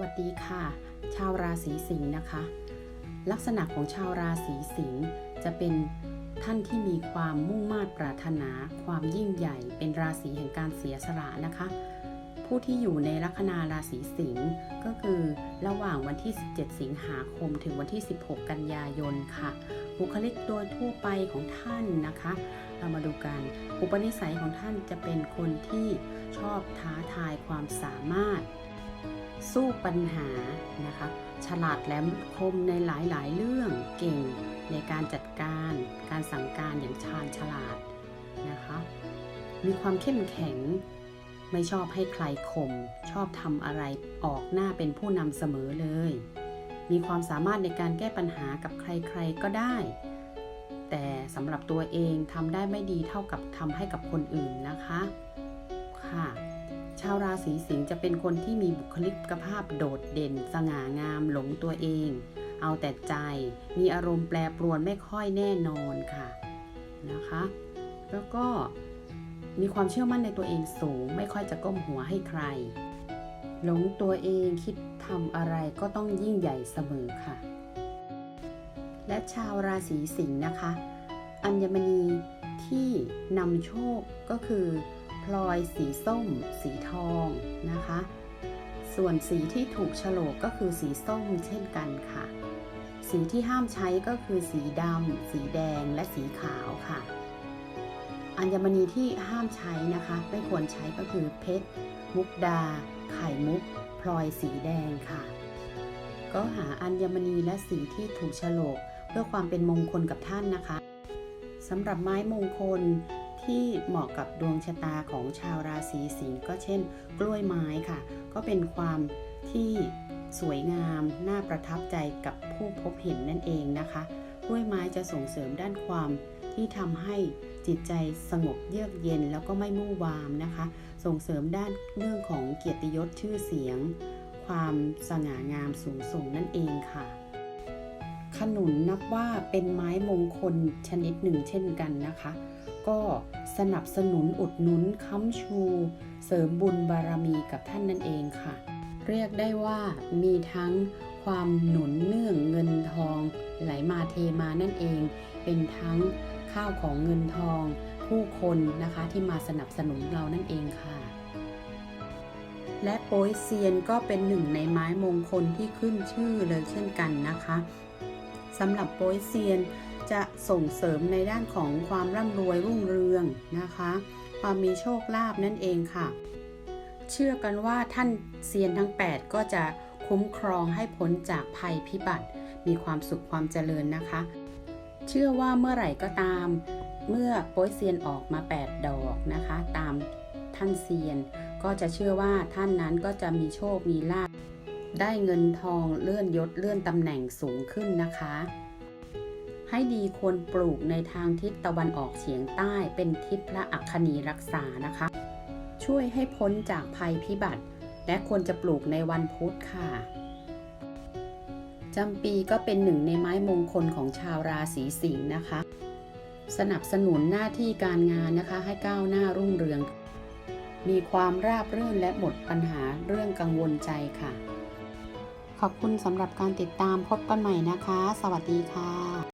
วัสดีค่ะ ชาวราศีสิงห์นะคะ ลักษณะของชาวราศีสิงห์จะเป็นท่านที่มีความมุ่งมา่ปรารถนา ความยิ่งใหญ่ เป็นราศีแห่งการเสียสละนะคะ ผู้ที่อยู่ในลัคนาราศีสิงห์ก็คือระหว่างวันที่ 17 สิงหาคมถึงวันที่ 16 กันยายนค่ะ บุคลิกโดยทั่วไปของท่านนะคะเรามาดูกันอุปนิสัยของท่านจะเป็นคนที่ชอบท้าทายความสามารถ สู้ปัญหานะคะ ฉลาดแหลมคมในหลายๆ เรื่องเก่งในการจัดการการสั่งการอย่างชาญฉลาดนะคะ มีความเข้มแข็งไม่ชอบให้ใครข่มชอบทำอะไรออกหน้าเป็นผู้นำเสมอเลย มีความสามารถในการแก้ปัญหากับใครๆก็ได้ แต่สำหรับตัวเองทำได้ไม่ดีเท่ากับทำให้กับคนอื่นนะคะ ค่ะาวราศีสิงห์จะเป็นคนที่มีบุคลิกภาพโดดเด่น สง่างามหลงตัวเอง เอาแต่ใจ มีอารมณ์แปรปรวนไม่ค่อยแน่นอนค่ะนะคะ แล้วก็มีความเชื่อมั่นในตัวเองสูง ไม่ค่อยจะก้มหัวให้ใคร หลงตัวเองคิดทำอะไรก็ต้องยิ่งใหญ่เสมอค่ะ และชาวราศีสิงห์นะคะ อัญมณีที่นำโชคก็คือ พลอยสีส้ม สีทองนะคะ ส่วนสีที่ถูกฉลกก็คือสีส้มเช่นกันค่ะ สีที่ห้ามใช้ก็คือสีดำสีแดงและสีขาวค่ะ อัญมณีที่ห้ามใช้นะคะ ไม่ควรใช้ก็คือเพชร มุกดา ไข่มุก พลอยสีแดงค่ะ ก็หาอัญมณีและสีที่ถูกฉลกเพื่อความเป็นมงคลกับท่านนะคะสำหรับไม้มงคล ที่เหมาะกับดวงชะตาของชาวราศีสิงห์ก็เช่น กล้วยไม้ค่ะ ก็เป็นความที่สวยงาม น่าประทับใจกับผู้พบเห็นนั่นเองนะคะ กล้วยไม้จะส่งเสริมด้านความที่ทำให้จิตใจสงบเยือกเย็นแล้วก็ไม่มู่วามนะคะ ส่งเสริมด้านเรื่องของเกียรติยศชื่อเสียง ความสง่างามสูงส่งนั่นเองค่ะขนุนนับว่าเป็นไม้มงคลชนิดหนึ่งเช่นกันนะคะ ก็สนับสนุนอุดหนุนค้ำชู เสริมบุญบารมีกับท่านนั่นเองค่ะ เรียกได้ว่ามีทั้งความหนุนเนื่องเงินทอง ไหลมาเทมานั่นเอง เป็นทั้งข้าวของเงินทอง ผู้คนนะคะที่มาสนับสนุนเรานั่นเองค่ะ และโป้ยเซียนก็เป็นหนึ่งในไม้มงคลที่ขึ้นชื่อเลยเช่นกันนะคะสำหรับโป้ยเซียน จะส่งเสริมในด้านของความร่ำรวยรุ่งเรืองนะคะ ความมีโชคลาภนั่นเองค่ะ เชื่อกันว่าท่านเซียนทั้ง 8 ก็จะคุ้มครองให้พ้นจากภัยพิบัติ มีความสุขความเจริญนะคะ เชื่อว่าเมื่อไหร่ก็ตาม เมื่อโป้ยเซียนออกมา 8 ดอกนะคะ ตามท่านเซียน ก็จะเชื่อว่าท่านนั้นก็จะมีโชค มีลาภได้เงินทองเลื่อนยศเลื่อนตำแหน่งสูงขึ้นนะคะ ให้ดีควรปลูกในทางทิศตะวันออกเฉียงใต้เป็นทิศพระอัคคณีรักษานะคะ ช่วยให้พ้นจากภัยพิบัติ และควรจะปลูกในวันพุธค่ะจำปีก็เป็นหนึ่งในไม้มงคลของชาวราศีสิงห์นะคะ สนับสนุนหน้าที่การงานนะคะให้ก้าวหน้ารุ่งเรือง มีความราบรื่นและหมดปัญหาเรื่องกังวลใจค่ะ ขอบคุณสำหรับการติดตามพบกันใหม่นะคะ สวัสดีค่ะ